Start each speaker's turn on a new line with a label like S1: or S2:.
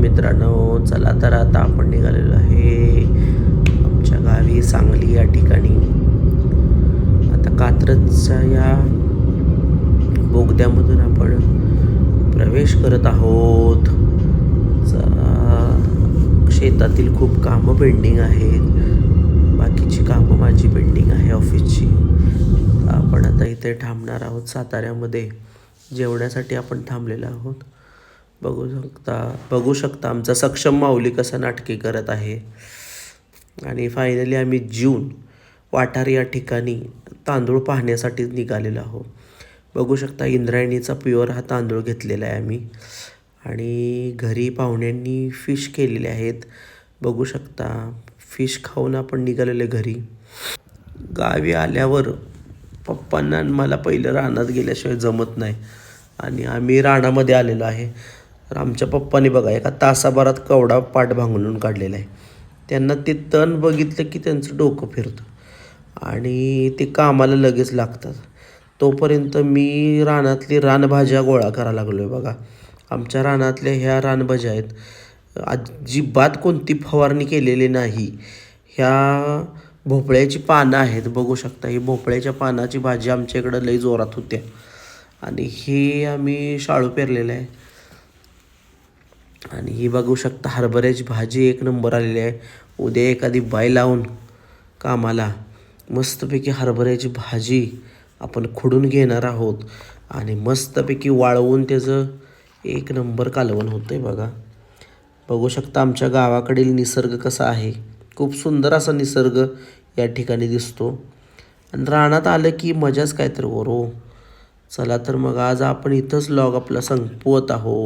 S1: मित्रांनो चला तर आता आपण निघालेलो आहे आमच्या गावी सांगली या ठिकाणी. आता कात्रजच्या या बोगद्यामधून आपण प्रवेश करत आहोत. शेतातील खूप कामं पेंडिंग आहेत. बाकीची कामं माझी पेंडिंग आहे ऑफिसची. आपण आता इथे थांबणार आहोत साताऱ्यामध्ये. जेवण्यासाठी आपण थांबलेलो आहोत. बघू शकता बघू शकता आमचा सक्षम माऊली कसा नाटकी करत आहे. आणि फायनली आम्ही जून वाठार या ठिकाणी तांदूळ पाहण्यासाठी निघालेलो आहोत. बघू शकता इंद्रायणीचा प्युअर हा तांदूळ घेतलेला आहे आम्ही. आणि घरी पाहुण्यांनी फिश केलेले आहेत. बघू शकता फिश खाऊन आपण निघालेले घरी. गावी आल्यावर पप्पांना आणि मला पहिलं रानात गेल्याशिवाय जमत नाही. आणि आम्ही रानामध्ये आलेलो आहे. तर आमच्या पप्पाने बघा एका तासाभरात कवडा पाठ भांगलून काढलेला आहे. त्यांना ते तण बघितलं की त्यांचं डोकं फिरतं. आणि ते कामाला लगेच लागतात. तोपर्यंत मी रानातली रानभाज्या गोळा करायला लागलो आहे बघा. आमच्या रानातल्या ह्या रानभाज्या आहेत. अजिबात कोणती फवारणी केलेली नाही. ह्या भोपळ्याची पानं आहेत बघू शकता. ही भोपळ्याच्या पानाची भाजी आमच्या इकडं लई जोरात होत्या. आणि हे आम्ही शाळू पेरलेलं आहे. आणि ही बघू शकता हरभऱ्याची भाजी एक नंबर आलेली आहे. उद्या एखादी बाई लावून कामाला मस्तपैकी हरभऱ्याची भाजी आपण खुडून घेणार आहोत. आणि मस्तपैकी वाळवून त्याचं एक नंबर कालवण होतं आहे बघा. बघू शकता आमच्या गावाकडील निसर्ग कसा आहे. खूप सुंदर असा निसर्ग या ठिकाणी दिसतो. आणि रानात आलं की मजाच काय तर वरो चला तर मग आज आपण इथंच लॉग आपला संपवत आहोत.